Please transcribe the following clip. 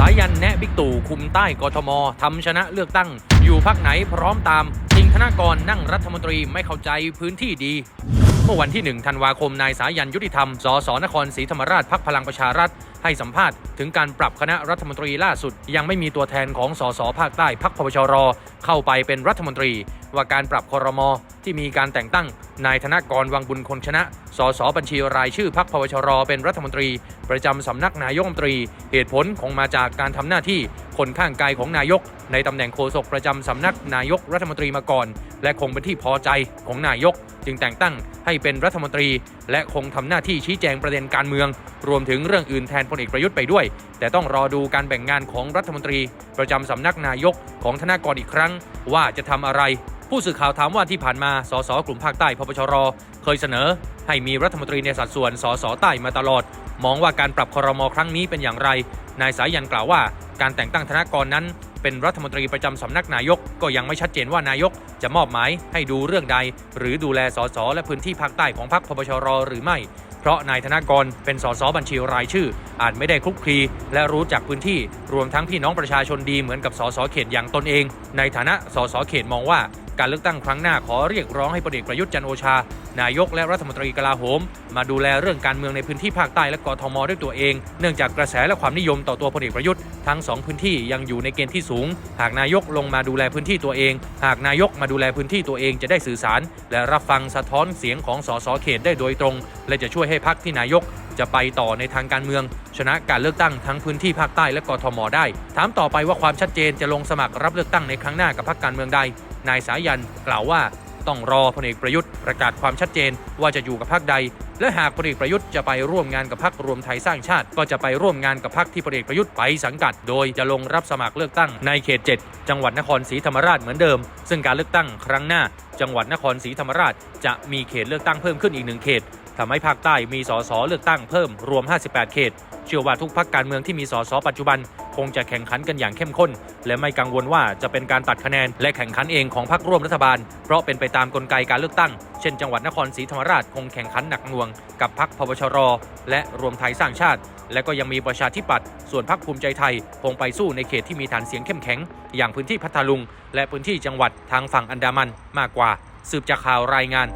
สายันแนะบิ๊กตู่คุมใต้กทมทำชนะเลือกตั้ง อยู่พักไหนพร้อมตามทิงธนากรนั่งรัฐมนตรีไม่เข้าใจพื้นที่ดี เมื่อวันที่ 1 ธันวาคมนายสายันยุติธรรม สสนครศรีธรรมราชพักพลังประชารัฐ ให้สัมภาษณ์ถึงการปรับคณะรัฐมนตรีล่าสุด ยังไม่มีตัวแทนของสสภาคใต้พักพชร เข้าไปเป็นรัฐมนตรี ว่าการปรับคอรมอที่มีการแต่งตั้ง นายธนกรวังบุญคนชนะ สสบัญชีรายชื่อพักพปชร เป็นรัฐมนตรี ประจำสำนักนายกรัฐมนตรี เหตุผลคงมาจากการทำหน้าที่คนข้างกายของนายก ในตำแหน่งโฆษกประจำสำนักนายกรัฐมนตรีมาก่อน และคงเป็นที่พอใจของนายก จึงแต่งตั้งให้เป็นรัฐมนตรี และคงทำหน้าที่ชี้แจงประเด็นการเมือง รวมถึงเรื่องอื่นแทนพลเอกประยุทธ์ไปด้วย แต่ต้องรอดูการแบ่งงานของรัฐมนตรี ประจำสำนักนายกของธนากรอีกครั้ง ว่าจะทำอะไร ผู้สื่อข่าวถามว่าที่ผ่านมา สสกลุ่มภาคใต้พปชร เคยเสนอ ให้มีรัฐมนตรีในสัดส่วน สสใต้มาตลอด มองว่าการปรับครมครั้งนี้เป็นอย่างไร นายสายันกล่าวว่า การแต่งตั้งธนากรนั้น เป็นรัฐมนตรีประจำสำนักนายก ก็ยังไม่ชัดเจนว่านายก จะมอบหมายให้ดูเรื่องใด หรือดูแลสสและพื้นที่ภาคใต้ของพรรคพปชร หรือไม่ เพราะนายธนากรเป็นสสบัญชีรายชื่อ อาจไม่ได้คลุกคลี และรู้จักพื้นที่ รวมทั้งพี่น้องประชาชนดีเหมือนกับสสเขตอย่างตนเอง ในฐานะสสเขตมองว่า การเลือกตั้งครั้งหน้าขอเรียกร้องให้พลเอกประยุทธ์จันโอชา นายกและรัฐมนตรีกลาโหม มาดูแลเรื่องการเมืองในพื้นที่ภาคใต้และกทมด้วยตัวเอง เนื่องจากกระแสและความนิยมต่อตัวพลเอกประยุทธ์ทั้งสองพื้นที่ยังอยู่ในเกณฑ์ที่สูง หากนายกลงมาดูแลพื้นที่ตัวเอง หากนายกมาดูแลพื้นที่ตัวเองจะได้สื่อสาร และรับฟังสะท้อนเสียงของสสเขตได้โดยตรง และจะช่วยให้พรรคที่นายก จะไปต่อในทางการเมือง ชนะการเลือกตั้งทั้งพื้นที่ภาคใต้และกทมได้ ถามต่อไปว่าความชัดเจนจะลงสมัครรับเลือกตั้งในครั้งหน้ากับพรรคการเมืองใด นายสายันกล่าวว่าต้องรอพลเอกประยุทธ์ประกาศความชัดเจนว่าจะอยู่กับพรรคใด และหากพลเอกประยุทธ์จะไปร่วมงานกับพรรครวมไทยสร้างชาติ ก็จะไปร่วมงานกับพรรคที่พลเอกประยุทธ์ไปสังกัด โดยจะลงรับสมัครเลือกตั้งในเขต 7 จังหวัดนครศรีธรรมราชเหมือนเดิม ซึ่งการเลือกตั้งครั้งหน้า จังหวัดนครศรีธรรมราช จะมีเขตเลือกตั้งเพิ่มขึ้นอีกหนึ่งเขต ทำให้ภาคใต้มีสสเลือกตั้งเพิ่มรวม 58 เขต เชื่อว่าทุกพักการเมืองที่มีสสปัจจุบัน คงจะแข่งขันกันอย่างเข้มข้น และไม่กังวลว่าจะเป็นการตัดคะแนน และแข่งขันเองของพรรคร่วมรัฐบาล เพราะเป็นไปตามกลไกการเลือกตั้ง เช่น จังหวัดนครศรีธรรมราชคงแข่งขันหนักหน่วง กับพรรคพปชร และรวมไทยสร้างชาติ และก็ยังมีประชาธิปัตย์ส่วนพรรคภูมิใจไทยคงไปสู้ในเขตที่มีฐานเสียงเข้มแข็ง อย่างพื้นที่พัทลุง และพื้นที่จังหวัดทางฝั่งอันดามันมากกว่า สืบจากข่าวรายงาน